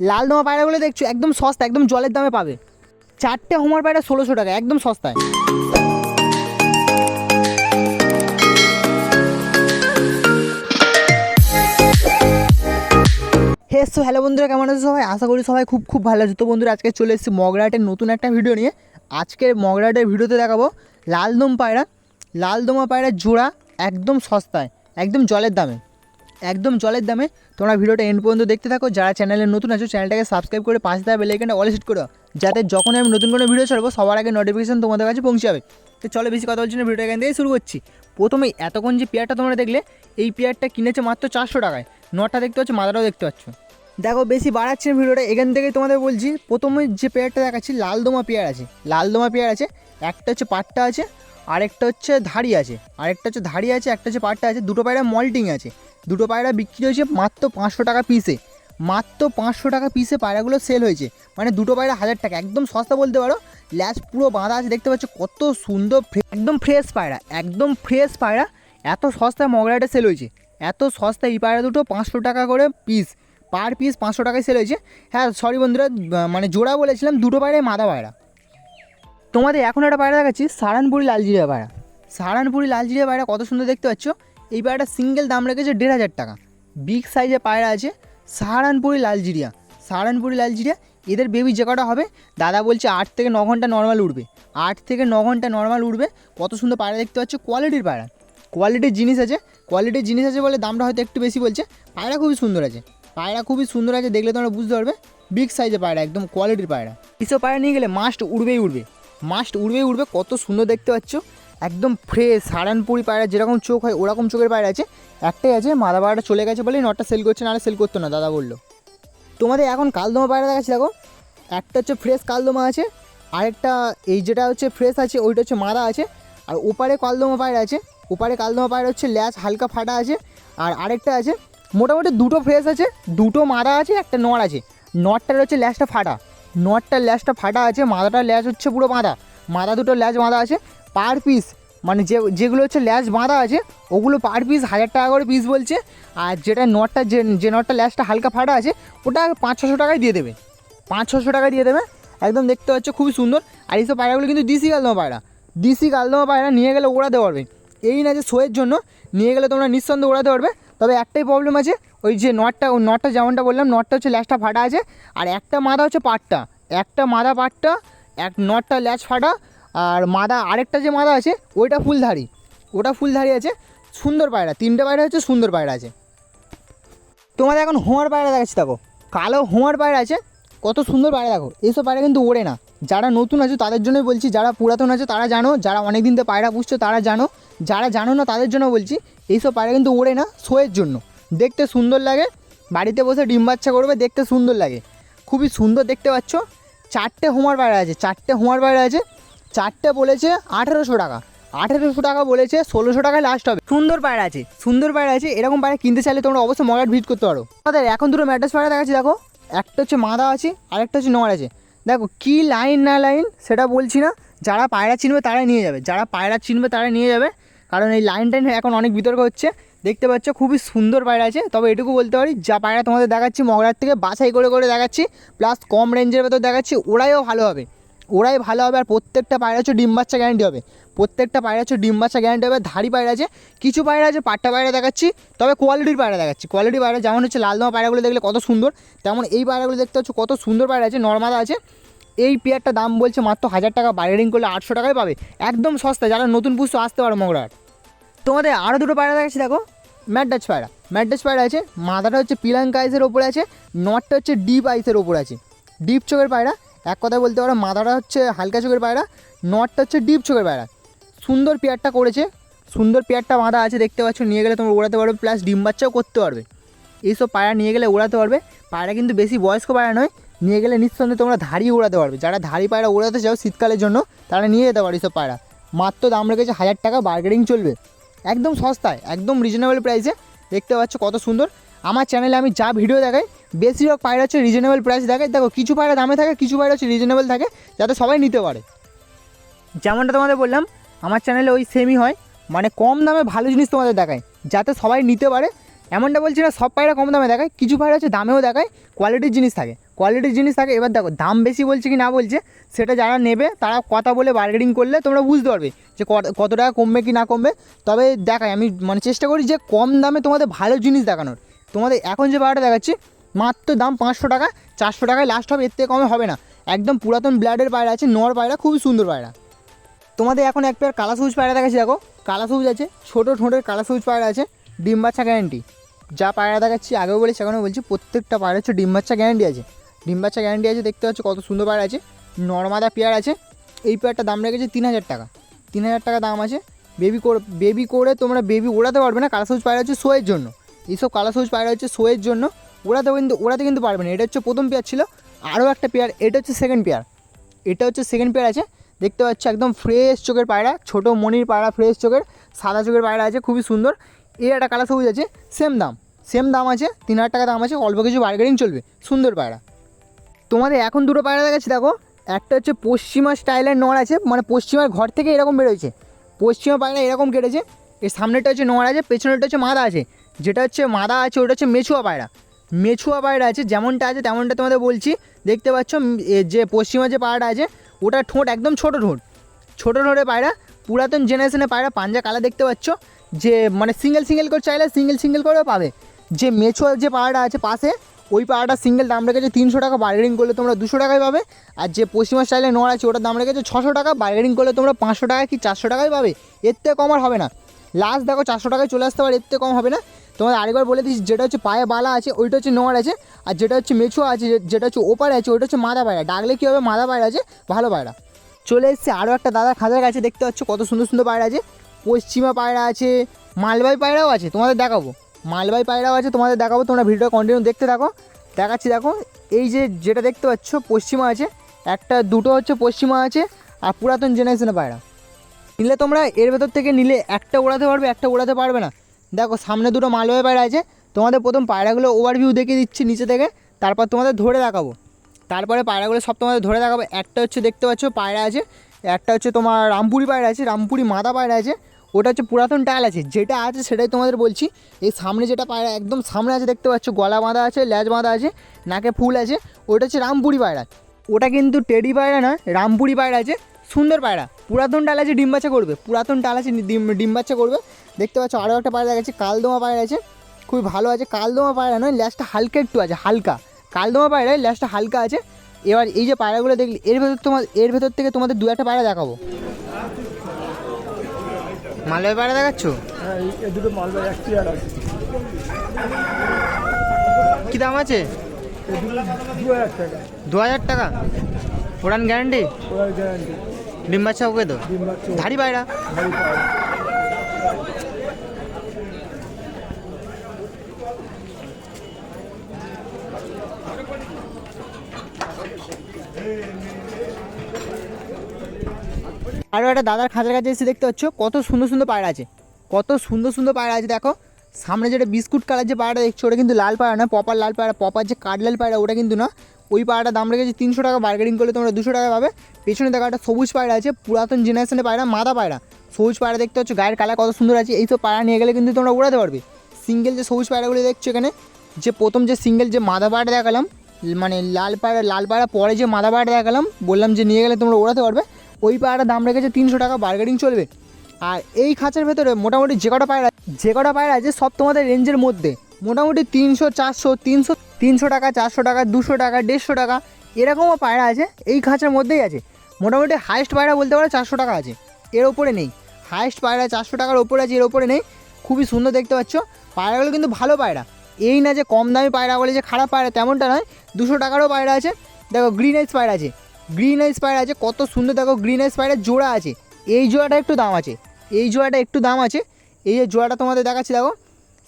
লাল দমা পায়রাগুলো দেখছ, একদম সস্তা একদম জলের দামে পাবে। চারটে হোমার পায়রা ষোলোশো টাকা, একদম সস্তায়। হে সো হ্যালো বন্ধুরা, কেমন আছো সবাই? আশা করি সবাই খুব খুব ভালো আছে। তো বন্ধুরা, আজকে চলে এসেছি মগরাটের নতুন একটা ভিডিও নিয়ে। আজকের মগরাটের ভিডিওতে দেখাবো লালদম পায়রা। লালদমা পায়রা জোড়া একদম সস্তায়, একদম জলের দামে। একদম জলের দামে। তোমরা ভিডিওটা এন্ড পর্যন্ত দেখতে থাকো। যারা চ্যানেলে নতুন আছো চ্যানেলটাকে সাবস্ক্রাইব করে পাঁচ দেওয়া বেলাইকানটা অল সেট করো। যাতে যখন আমি নতুন কোনো ভিডিও ছাড়বো, সবার আগে নোটিফিকেশন তোমাদের কাছে পৌঁছে যাবে। তো চলো বেশি কথা বলছি না, ভিডিওটা এখান থেকে শুরু করছি। প্রথমেই এতক্ষণ যে পেয়ারটা তোমরা দেখলে, এই পেয়ারটা কিনেছে মাত্র চারশো টাকায়। নটা দেখতে পাচ্ছ মাথাটাও দেখতে পাচ্ছ। দেখো, বেশি বাড়াচ্ছে না ভিডিওটা, এখান থেকে তোমাদের বলছি, প্রথমে যে পেয়ারটা দেখাচ্ছি, লালদমা পেয়ার আছে। লালদমা পেয়ার আছে, একটা হচ্ছে পাট্টা আছে, আরেকটা হচ্ছে ধাড়ি আছে। আরেকটা হচ্ছে ধাড়ি আছে, একটা হচ্ছে পাট্টা আছে, দুটো পায়রা মল্টিং আছে। দুটো পায়রা বিক্রি হয়েছে মাত্র পাঁচশো টাকা পিসে মাত্র পাঁচশো টাকা পিসে পায়রাগুলো সেল হয়েছে। মানে দুটো পায়রা হাজার টাকা, একদম সস্তা বলতে পারো। ল্যাস পুরো বাঁধা আছে, দেখতে পাচ্ছ কত সুন্দর একদম ফ্রেশ পায়রা, একদম ফ্রেশ পায়রা। এত সস্তায় মগরাটা সেল হয়েছে। এত সস্তা এই পায়রা দুটো পাঁচশো টাকা করে পিস পার পিস পাঁচশো টাকায় সেল হয়েছে। হ্যাঁ সরি বন্ধুরা মানে জোড়া বলেছিলাম, দুটো পায়রায় মাদা পায়রা। তোমাদের এখন একটা পায়রা দেখাচ্ছি, সারানপুরি লালজিরিয়া পায়রা। সারানপুরি লালজিরিয়া পায়রা কত সুন্দর দেখতে পাচ্ছ? এই পায়রাটা সিঙ্গেল দাম রেখেছে দেড় হাজার টাকা। বিগ সাইজের পায়রা আছে সাহারানপুরি লালজিরিয়া। সাহারানপুরি লালজিরিয়া, এদের বেবি যে কটা হবে? দাদা বলছে আট থেকে ন ঘণ্টা নর্মাল উঠবে আট থেকে ন ঘণ্টা নর্মাল উঠবে কত সুন্দর পায়রা দেখতে পাচ্ছ কোয়ালিটির পায়রা। কোয়ালিটির জিনিস আছে কোয়ালিটির জিনিস আছে বলে দামটা হয়তো একটু বেশি বলছে। পায়রা খুবই সুন্দর আছে। পায়রা খুবই সুন্দর আছে, দেখলে তোমরা বুঝতে পারবে। বিগ সাইজের পায়রা, একদম কোয়ালিটির পায়রা। এসব পায়রা নিয়ে গেলে মাস্ট উড়বেই উড়বে। মাস্ট উড়বেই উড়বে, কত সুন্দর দেখতে পাচ্ছ। একদম ফ্রেশ সারানপুরি পায়রা, যেরকম চোখ হয়, ওরকম চোখের পায়রা আছে। একটাই আছে মাদা পায়রাটা চলে গেছে বলেই নটটা সেল করছে, নাহলে সেল করতো না, দাদা বলল। তোমাদের এখন কালদমা পায়রা দেখাচ্ছি, দেখো। একটা হচ্ছে ফ্রেশ কালদমা আছে, আরেকটা এই যেটা হচ্ছে ফ্রেশ আছে, ওইটা হচ্ছে মাদা আছে, আর ওপারে কালদমা পায়রা আছে, ওপারে কালদমা পায়রা হচ্ছে ল্যাচ হালকা ফাটা আছে, আর আরেকটা আছে, মোটামুটি দুটো ফ্রেশ আছে, দুটো মাদা আছে, একটা নড় আছে। নটটার হচ্ছে ল্যাচটা ফাটা নটটার ল্যাচটা ফাটা আছে, মাদাটার ল্যাচ হচ্ছে পুরো বাঁধা, মাদা দুটো ল্যাচ বাঁধা আছে পার পিস মানে যে, যেগুলো হচ্ছে ল্যাচ বাঁধা আছে, ওগুলো পার পিস হাজার টাকা করে পিস বলছে। আর যেটা নটটা, যে যে নটটা ল্যাচটা হালকা ফাটা আছে, ওটা পাঁচ, ছশো টাকায় দিয়ে দেবে। পাঁচ, ছশো টাকায় দিয়ে দেবে। একদম দেখতে পাচ্ছ খুবই সুন্দর। আর এইসব পায়রাগুলো কিন্তু দিসি কালদমা পায়রা। দিসি কালদমা পায়রা নিয়ে গেলে ওড়াতে পারবে। এই না যে শোয়ের জন্য নিয়ে গেলে তোমরা নিঃসন্দেহে ওড়াতে পারবে। তবে একটাই প্রবলেম আছে, ওই যে নটটা, ওই নটটা যেমনটা বললাম, নটটা হচ্ছে ল্যাচটা ফাটা আছে। আর একটা মাদা হচ্ছে পাটটা। একটা মাদা পাটটা, এক নটটা ল্যাচ ফাটা আর মাদা, আরেকটা যে মাদা আছে, ওইটা ফুলধারি। ওটা ফুলধারি আছে, সুন্দর পায়রা। তিনটে পায়রা হচ্ছে সুন্দর পায়রা আছে। তোমাদের এখন হোঁয়ার পায়রা দেখাচ্ছি, দেখো। কালো হোঁয়ার পায়রা আছে, কত সুন্দর পায়রা, দেখো। এইসব পায়রা কিন্তু ওড়ে না। যারা নতুন আছে, তাদের জন্যই বলছি, যারা পুরাতন আছে, তারা জানো। যারা অনেক দিন তো পায়রা পুষছো, তারা জানো। যারা জানো না, তাদের জন্য বলছি, এইসব পায়রা কিন্তু ওড়ে না, শোয়ের জন্য। দেখতে সুন্দর লাগে। বাড়িতে বসে ডিম বাচ্চা করবে, দেখতে সুন্দর লাগে। খুবই সুন্দর দেখতে পাচ্ছ। চারটে হোমার পায়রা আছে, চারটে হোমার পায়রা আছে। চারটে বলেছে আঠেরোশো টাকা। আঠেরোশো টাকা বলেছে ষোলোশো টাকায় লাস্ট হবে। সুন্দর পায়রা আছে, সুন্দর পায়রা আছে, এরকম পায়রা কিনতে চাইলে তোমরা অবশ্যই মগাট ভিজিট করতে পারো। আমাদের এখন দুটো ম্যাট্রেস পায়রা দেখাচ্ছি, দেখো। একটা হচ্ছে মাদা আছে, আরেকটা হচ্ছে নড় আছে। দেখো কি লাইন না লাইন সেটা বলছি না। যারা পায়রা চিনবে তারাই নিয়ে যাবে। যারা পায়রা চিনবে তারাই নিয়ে যাবে। কারণ এই লাইন টাইন এখন অনেক বিতর্ক হচ্ছে। দেখতে পাচ্ছ খুবই সুন্দর পায়রা আছে। তবে এটুকু বলতে পারি, যা পায়রা তোমাদের দেখাচ্ছি, মগরার থেকে বাছাই করে করে দেখাচ্ছি প্লাস কম রেঞ্জের ভেতর দেখাচ্ছি, ওরাইও ভালো হবে। ওরাই ভালো হবে আর প্রত্যেকটা পায়রা হচ্ছে ডিম বাচ্চা গ্যারান্টি হবে। প্রত্যেকটা পায়রা হচ্ছে ডিম বাচ্চা গ্যারান্টি হবে, ধাড়ি পায়রা আছে, কিছু পায়রা আছে, পাট্টা পায়রা দেখাচ্ছি, তবে কোয়ালিটির পায়রা দেখাচ্ছি। কোয়ালিটি পায়রা যেমন হচ্ছে লাল লালদমা পায়রাগুলো দেখলে কত সুন্দর, তেমন এই পায়রাগুলো দেখতে হচ্ছে কত সুন্দর পায়রা আছে নর্মাল আছে। এই পেয়ারটা দাম বলছে মাত্র হাজার টাকা বার্গেনিং করলে আটশো টাকায় পাবে। একদম সস্তা যারা নতুন পুষতে আসতে পারো মগরাট তোমাদের আরও দুটো পায়রা দেখাচ্ছি, দেখো। ম্যাডাচ পায়রা। ম্যাডাচ পায়রা আছে, মাথাটা হচ্ছে পিলাঙ্কা আইসের ওপরে আছে, নটটা হচ্ছে ডিপ আইসের ওপরে আছে। ডিপ চোখের পায়রা। এক কথায় বলতে পারো, মাথাটা হচ্ছে হালকা চোখের পায়রা, নটটা হচ্ছে ডিপ চোখের পায়রা। সুন্দর পেয়ারটা করেছে, সুন্দর পেয়ারটা বাঁধা আছে, দেখতে পাচ্ছ, নিয়ে গেলে তোমরা ওড়াতে পারবে প্লাস ডিম বাচ্চাও করতে পারবে। এইসব পায়রা নিয়ে গেলে ওড়াতে পারবে, পায়রা কিন্তু বেশি বয়স্ক পায়রা নয়, নিয়ে গেলে নিঃসন্দেহে তোমরা ধাড়ি ওড়াতে পারবে। যারা ধাড়ি পায়রা ওড়াতে চাও শীতকালের জন্য, তারা নিয়ে যেতে পারো এইসব পায়রা। মাত্র দাম রেখেছে হাজার টাকা বার্গেনিং চলবে। একদম সস্তায়, একদম রিজনেবল প্রাইসে দেখতে পাচ্ছ কত সুন্দর। আমার চ্যানেলে আমি যা ভিডিও দেখাই বেশিরভাগ পায়রা হচ্ছে রিজনেবল প্রাইস দেখাই দেখো, কিছু পায়রা দামে থাকে, কিছু পায়রা হচ্ছে রিজনেবল থাকে, যাতে সবাই নিতে পারে। যেমনটা তোমাদের বললাম, আমার চ্যানেলে ওই সেমই হয় মানে কম দামে ভালো জিনিস তোমাদের দেখায়, যাতে সবাই নিতে পারে। এমনটা বলছি না, সব পায়রা কম দামে দেখায়, কিছু পায়রা হচ্ছে দামেও দেখায় কোয়ালিটির জিনিস থাকে। কোয়ালিটির জিনিস থাকে, এবার দেখো, দাম বেশি বলছে কি না বলছে, সেটা যারা নেবে, তারা কথা বলে বার্গেনিং করলে তোমরা বুঝতে পারবে যে কত টাকা কমবে কি না কমবে। তবে দেখায় আমি মানে চেষ্টা করি যে কম দামে তোমাদের ভালো জিনিস দেখানোর। তোমাদের এখন যে পায়রাটা দেখাচ্ছি মাত্র দাম পাঁচশো টাকা, চারশো টাকায় লাস্ট হবে, এর থেকে কমে হবে না। একদম পুরাতন ব্লাডের পায়রা আছে নর পায়রা, খুবই সুন্দর পায়রা। তোমাদের এখন এক পেয়ার কালা সবুজ পায়রা দেখাচ্ছি, দেখো। কালা সবুজ আছে, ছোটো ঠোঁটের কালা সবুজ পায়রা আছে, ডিম বাচ্চা গ্যারান্টি যা পায়রা দেখাচ্ছি, আগেও বলেছি, এখনও বলছি, প্রত্যেকটা পায়রা হচ্ছে ডিম বাচ্চা গ্যারান্টি আছে। ডিম বাচ্চা গ্যারান্টি আছে, দেখতে পাচ্ছ কত সুন্দর পায়রা আছে। নর্মাদা পেয়ার আছে, এই পেয়ারটা দাম রেখেছে তিন হাজার টাকা। তিন হাজার টাকা দাম আছে। বেবি করে বেবি করে তোমরা বেবি ওড়াতে পারবে না, কালা সবুজ পায়রা হচ্ছে শোয়ের জন্য। এইসব কালা সবুজ পায়রা হচ্ছে শোয়ের জন্য। ওড়াতে কিন্তু ওড়াতে কিন্তু পারবে না। এটা হচ্ছে প্রথম পেয়ার ছিল, আরও একটা পেয়ার এটা হচ্ছে সেকেন্ড পেয়ার এটা হচ্ছে সেকেন্ড পেয়ার আছে, দেখতে পাচ্ছ একদম ফ্রেশ চোখের পায়রা, ছোটো মনির পায়রা ফ্রেশ চোখের, সাদা চোখের পায়রা আছে, খুবই সুন্দর। এই একটা কালা সবুজ আছে সেম দাম। সেম দাম আছে, তিন হাজার টাকা দাম আছে, অল্প কিছু বার্গেনিং চলবে, সুন্দর পায়রা। তোমাদের এখন দুটো পায়রা দেখাচ্ছি, দেখো। একটা হচ্ছে পশ্চিমা স্টাইলের নড় আছে মানে পশ্চিমার ঘর থেকে এরকম বেরোয়েছে। পশ্চিমা পায়রা এরকম কেটেছে, এর সামনেটা হচ্ছে নড় আছে, পেছনেরটা হচ্ছে মাদা আছে। যেটা হচ্ছে মাদা আছে, ওটা হচ্ছে মেছুয়া পায়রা। মেছুয়া পায়রা আছে, যেমনটা আছে তেমনটা তোমাদের বলছি। দেখতে পাচ্ছ যে পশ্চিমা যে পায়রাটা আছে, ওটা ঠোঁট একদম ছোটো ঠোঁট। ছোটো ঠোঁটের পায়রা, পুরাতন জেনারেশনের পায়রা, পাঞ্জা কালা দেখতে পাচ্ছ। যে মানে সিঙ্গেল সিঙ্গেল করে চাইলে সিঙ্গেল সিঙ্গেল করেও পাবে। যে মেছুয়া যে পায়রাটা আছে পাশে, ওই পাড়াটা সিঙ্গেল দাম রেখেছে তিনশো টাকা বার্গেনিং করলে তোমরা দুশো টাকায় পাবে। আর যে পশ্চিমা স্টাইলে নোয়ার আছে, ওটার দাম রেখেছে ছশো টাকা বার্গেনিং করলে তোমরা পাঁচশো টাকা কি চারশো টাকায় পাবে? এর থেকে কম আর হবে না। লাস্ট দেখো, চারশো টাকায় চলে আসতে পারে, এর থেকে কম হবে না। তোমাদের আরেকবার বলে দিচ্ছি, যেটা হচ্ছে পায়ে বালা আছে, ওইটা হচ্ছে নোয়ার আছে, আর যেটা হচ্ছে মেছুয়া আছে যেটা হচ্ছে ওপারে আছে, ওইটা হচ্ছে মাদা পায়রা। ডাকলে কী হবে? মাদা পায়রা আছে, ভালো পায়রা। চলে এসছে আরও একটা দাদা খাজার কাছে, দেখতে পাচ্ছ কত সুন্দর সুন্দর পায়রা আছে। পশ্চিমা পায়রা আছে মালবাই পায়রাও আছে, তোমাদের দেখাবো। মালবাই পায়রাও আছে, তোমাদের দেখাবো, তোমরা ভিডিও কন্টিনিউ দেখতে থাকো। দেখাচ্ছি, দেখো, এই যে যেটা দেখতে পাচ্ছ, পশ্চিমা আছে, একটা, দুটো হচ্ছে পশ্চিমা আছে, আর পুরাতন জেনারেশনের পায়রা। নিলে তোমরা এর ভেতর থেকে নিলে একটা ওড়াতে পারবে, একটা ওড়াতে পারবে না। দেখো, সামনে দুটো মালবাই পায়রা আছে। তোমাদের প্রথম পায়রাগুলো ওভারভিউ দেখিয়ে দিচ্ছি নিচে থেকে। তারপর তোমাদের ধরে দেখাবো। তারপরে পায়রাগুলো সব তোমাদের ধরে দেখাবো। একটা হচ্ছে দেখতে পাচ্ছ পায়রা আছে, একটা হচ্ছে তোমার রামপুরি পায়রা আছে, রামপুরি মাদা পায়রা আছে। ওটা হচ্ছে পুরাতন টাল আছে। যেটা আছে সেটাই তোমাদের বলছি। এই সামনে যেটা পায়রা একদম সামনে আছে দেখতে পাচ্ছ, গলা বাঁধা আছে, ল্যাজ বাঁধা আছে, নাকে ফুল আছে, ওটা হচ্ছে রামপুরি পায়রা। ওটা কিন্তু টেডি পায়রা না রামপুরি পায়রা আছে। সুন্দর পায়রা। পুরাতন ডাল আছে ডিম বাচ্চা করবে পুরাতন ডাল আছে ডিম ডিম বাচ্চা করবে দেখতে পাচ্ছ আরও একটা পায়রা দেখাচ্ছে কালদোমা পায়রা আছে খুবই ভালো আছে কালদোমা পায়রা নয় ল্যাসটা হালকা একটু আছে হালকা। কালদোমা পায়রায় ল্যাসটা হালকা আছে এবার এই যে পায়রাগুলো দেখলি এর ভেতর তোমার এর ভেতর থেকে তোমাদের দু একটা পায়রা দেখাবো। মালয় পায়রা দেখাচ্ছ? হ্যাঁ দুটো কী দাম আছে? দু হাজার টাকা। উড়ান গ্যারান্টি গ্যারান্টি ডিম বাচ্চা ওকে তো ধাড়ি পায়রা। ভারী আরও একটা দাদার খাঁচার কাছে এসে দেখতে পাচ্ছ কত সুন্দর সুন্দর পায়রা আছে। কত সুন্দর সুন্দর পায়রা আছে দেখো। সামনে যেটা বিস্কুট কালার যে পায়রাটা দেখছ, ওটা কিন্তু লাল পায়রা না পপার লাল পায়রা পপার যে কাঠলাল পায়রা ওটা কিন্তু না। ওই পায়রাটার দাম রেখেছে তিনশো টাকা বার্গেনিং করলে তোমরা দুশো টাকা পাবে। পেছনে দেখো একটা সবুজ পায়রা আছে, পুরাতন জেনারেশনের পায়রা মাদা পায়রা সবুজ পায়রা দেখতে পাচ্ছ, গায়ের কালার কত সুন্দর আছে, এইসব পায়রা নিয়ে গেলে কিন্তু তোমরা উড়াতে পারবে। সিঙ্গেল যে সবুজ পায়রাগুলো দেখছ এখানে, যে প্রথম যে সিঙ্গেল যে মাদা পায়রা দেখালাম মানে লাল পায়রা লাল পায়রা পরে যে মাদা পায়রা দেখালাম, বললাম যে নিয়ে গেলে তোমরা ওড়াতে পারবে। ওই পায়রার দাম রেখেছে তিনশো টাকা বার্গেনিং চলবে। আর এই খাঁচার ভেতরে মোটামুটি যে কটা পায়রা যে কটা পায়রা আছে সব তোমাদের রেঞ্জের মধ্যে। মোটামুটি তিনশো, চারশো, তিনশো তিনশো টাকা, চারশো টাকা, দুশো টাকা, দেড়শো টাকা, এরকমও পায়রা আছে এই খাঁচার মধ্যেই আছে। মোটামুটি হাইস্ট পায়রা বলতে পারো চারশো টাকা আছে, এর ওপরে নেই। হাইস্ট পায়রা চারশো টাকার ওপরে আছে, এর ওপরে নেই। খুবই সুন্দর দেখতে পাচ্ছ। পায়রাগুলো কিন্তু ভালো পায়রা। এই না যে কম দামি পায়রা বলে যে খারাপ পায়রা তেমনটা নয়, দুশো টাকারও পায়রা আছে। দেখো গ্রিন আইস পায়রা আছে। গ্রিন আইস পায়রা আছে, কত সুন্দর দেখো গ্রিন আইস পায়রা জোড়া আছে। এই জোড়াটা একটু দাম আছে। এই জোড়াটা একটু দাম আছে। এই যে জোড়াটা তোমাদের দেখাচ্ছি, দেখো।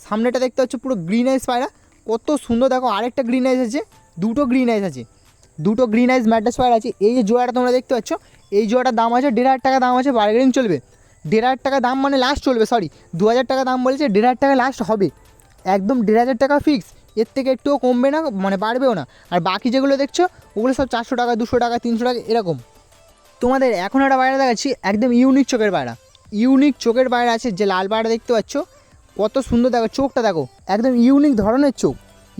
সামনেটা দেখতে পাচ্ছ পুরো গ্রিন আইস পায়রা। কত সুন্দর, দেখো, আরেকটা গ্রিন আইস আছে, দুটো গ্রিন আইস আছে। দুটো গ্রিন আইস ম্যাড্রাস পায়রা আছে। এই যে জোড়াটা তোমরা দেখতে পাচ্ছ, এই জোড়াটার দাম আছে দেড় হাজার টাকা, দাম আছে বার্গেনিং চলবে। দেড় হাজার টাকা দাম মানে লাস্ট চলবে সরি দু হাজার টাকা দাম বলেছে, দেড় হাজার টাকা লাস্ট হবে। একদম দেড় হাজার টাকা ফিক্স এর থেকে একটুও কমবে না মানে বাড়বেও না। আর বাকি যেগুলো দেখছ, ওগুলো সব চারশো টাকা, দুশো টাকা, তিনশো টাকা, এরকম। তোমাদের এখন একটা পায়রা দেখাচ্ছি, একদম ইউনিক চোখের পায়রা। ইউনিক চোখের পায়রা আছে, যে লাল পায়রা দেখতে পাচ্ছ, কত সুন্দর দেখো, চোখটা দেখো, একদম ইউনিক ধরনের চোখ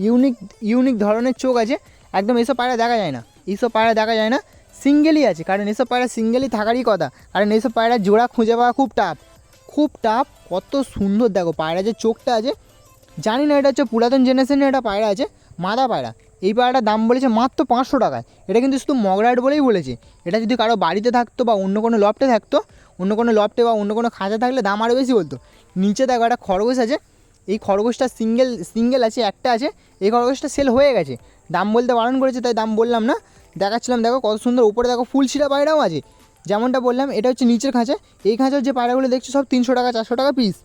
ইউনিক ইউনিক ধরনের চোখ আছে, একদম এসব পায়রা দেখা যায় না এইসব পায়রা দেখা যায় না সিঙ্গেলই আছে, কারণ এসব পায়রা সিঙ্গেলই থাকারই কথা, কারণ এসব পায়রা জোড়া খুঁজে পাওয়া খুব টাফ খুব টাফ কত সুন্দর দেখো পায়রা যে চোখটা আছে, জানি না এটা হচ্ছে পুরাতন জেনারেশনের একটা পায়রা আছে, মাদা পায়রা, এই পায়রাটার দাম বলেছে মাত্র পাঁচশো টাকায়, এটা কিন্তু শুধু মগরাট বলেই বলেছে, এটা যদি কারও বাড়িতে থাকতো বা অন্য কোনো লফটে থাকতো অন্য কোনো লফটে বা অন্য কোনো খাঁচা থাকলে দাম আরও বেশি বলতো। নিচে দেখো একটা খরগোশ আছে, এই খরগোশটা সিঙ্গেল সিঙ্গেল আছে, একটা আছে, এই খরগোশটা সেল হয়ে গেছে। দাম বলতে বারণ করেছে, তাই দাম বললাম না। দেখাচ্ছিলাম, দেখো কত সুন্দর, উপরে দেখো ফুল ছিঁড়া পায়রাও আছে। যেমনটা বললাম, এটা হচ্ছে নিচের খাঁচা। এই খাঁচার যে পায়রাগুলো দেখছ সব তিনশো টাকা, চারশো টাকা পিস